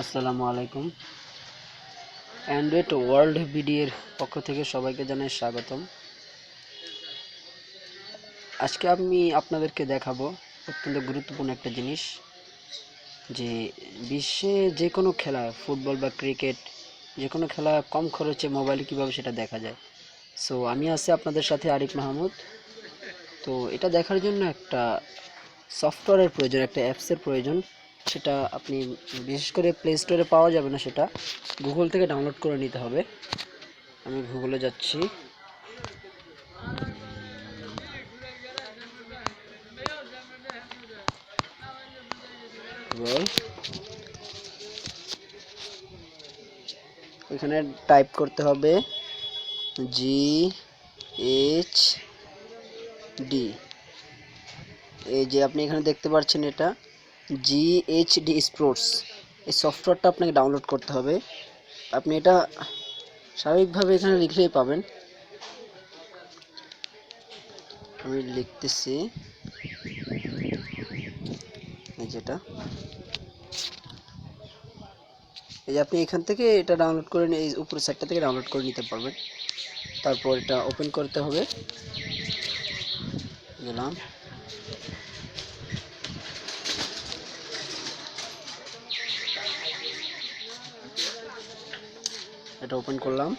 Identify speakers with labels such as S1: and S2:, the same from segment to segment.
S1: আসসালামু আলাইকুম। Android world বিডিএর পক্ষ থেকে সবাইকে জানাই স্বাগতম। আজকে আমি আপনাদেরকে দেখাবো অত্যন্ত গুরুত্বপূর্ণ একটা জিনিস, যে বিশ্বে যে কোনো খেলা, ফুটবল বা ক্রিকেট যে কোনো খেলা কম খরচে মোবাইলে কীভাবে সেটা দেখা যায়। সো আমি আছি আপনাদের সাথে আরিফ মাহমুদ। তো এটা দেখার জন্য একটা সফটওয়্যারের প্রয়োজন, একটা অ্যাপসের প্রয়োজন। সেটা আপনি বিশেষ করে প্লে স্টোরে পাওয়া যাবে না সেটা গুগল থেকে ডাউনলোড করে নিতে হবে। আমি গুগলে যাচ্ছি। এখানে টাইপ করতে হবে জি এইচ ডি এই যে আপনি এখানে দেখতে পাচ্ছেন এটা জিএইচডি স্পোর্টস এই সফটওয়্যারটা আপনাকে ডাউনলোড করতে হবে। আপনি এটা স্বাভাবিকভাবে এখানে লিখলেই পাবেন। আমি লিখতেছি। এই যেটা এই যে আপনি এখান থেকে এটা ডাউনলোড করে এই উপরের সাইডটা থেকে ডাউনলোড করে নিতে পারবেন। তারপর এটা ওপেন করতে হবে। গেলাম। এটা ওপেন করলাম।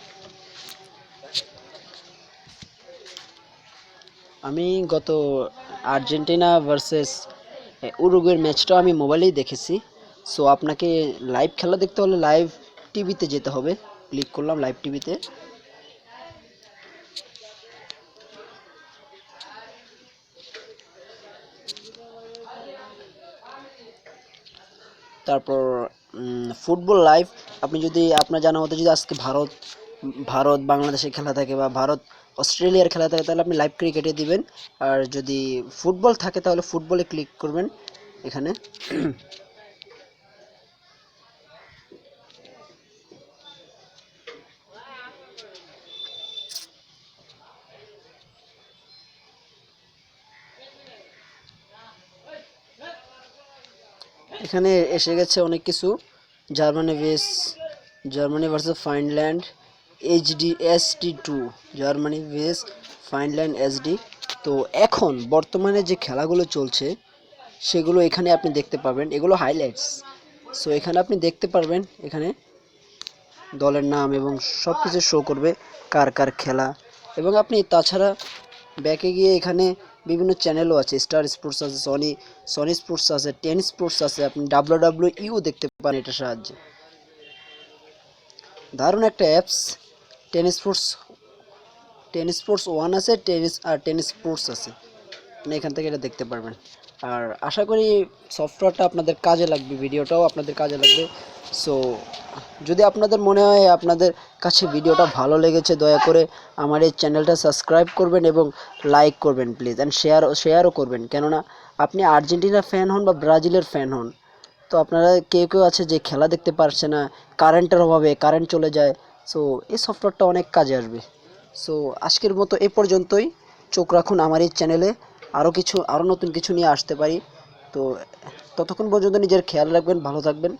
S1: আমি গত আর্জেন্টিনা ভার্সেস উরুগুয়ের ম্যাচটাও আমি মোবাইলেই দেখেছি। সো আপনাকে লাইভ খেলা দেখতে হলে লাইভ টিভিতে যেতে হবে। ক্লিক করলাম লাইভ টিভিতে তারপর ফুটবল লাইভ আপনি যদি, আপনার জানা মতো যদি আজকে ভারত ভারত, বাংলাদেশের খেলা থাকে বা ভারত, অস্ট্রেলিয়ার খেলা থাকে, তাহলে আপনি লাইভ ক্রিকেটে দিবেন। আর যদি ফুটবল থাকে, তাহলে ফুটবলে ক্লিক করবেন এখানে। এখানে এসে গেছে অনেক কিছু। Germany versus Germany versus Finland HD SD to Germany versus Finland SD তো এখন বর্তমানে যে খেলাগুলো চলছে, সেগুলো এখানে আপনি দেখতে পাবেন এগুলো হাইলাইটস সো এখানে আপনি দেখতে পারবেন এখানে দলের নাম এবং সব কিছু শো করবে কার কার খেলা। এবং আপনি তাছাড়া ব্যাকে গিয়ে এখানে বিভিন্ন চ্যানেলও আছে স্টার স্পোর্টস আছে সনি সনি স্পোর্টস আছে টেন স্পোর্টস আছে, আপনি ডাব্লিউ ডাব্লিউ ইউ দেখতে পান এটার সাহায্যে। দারুণ একটা apps Ten Sports Ten Sports one আছে টেনিস আর টেন স্পোর্টস আছে। আপনি এখান থেকে এটা দেখতে পারবেন। আর আশা করি সফটওয়্যারটা আপনাদের কাজে লাগবে ভিডিওটাও আপনাদের কাজে লাগবে। সো যদি আপনাদের মনে হয় আপনাদের কাছে ভিডিওটা ভালো লেগেছে, দয়া করে আমার এই চ্যানেলটা সাবস্ক্রাইব করবেন এবং লাইক করবেন প্লিজ অ্যান্ড শেয়ার শেয়ারও করবেন। কেননা আপনি আর্জেন্টিনার ফ্যান হন বা ব্রাজিলের ফ্যান হন, তো আপনারা কেউ কেউ আছে যে খেলা দেখতে পারছে না কারেন্টের অভাবে কারেন্ট চলে যায় সো এই সফটওয়্যারটা অনেক কাজে আসবে। সো আজকের মতো এ পর্যন্তই। চোখ রাখুন আমার এই চ্যানেলে আরও কিছু আরও নতুন কিছু নিয়ে আসতে পারি। তো ততক্ষণ পর্যন্ত নিজের খেয়াল রাখবেন, ভালো থাকবেন।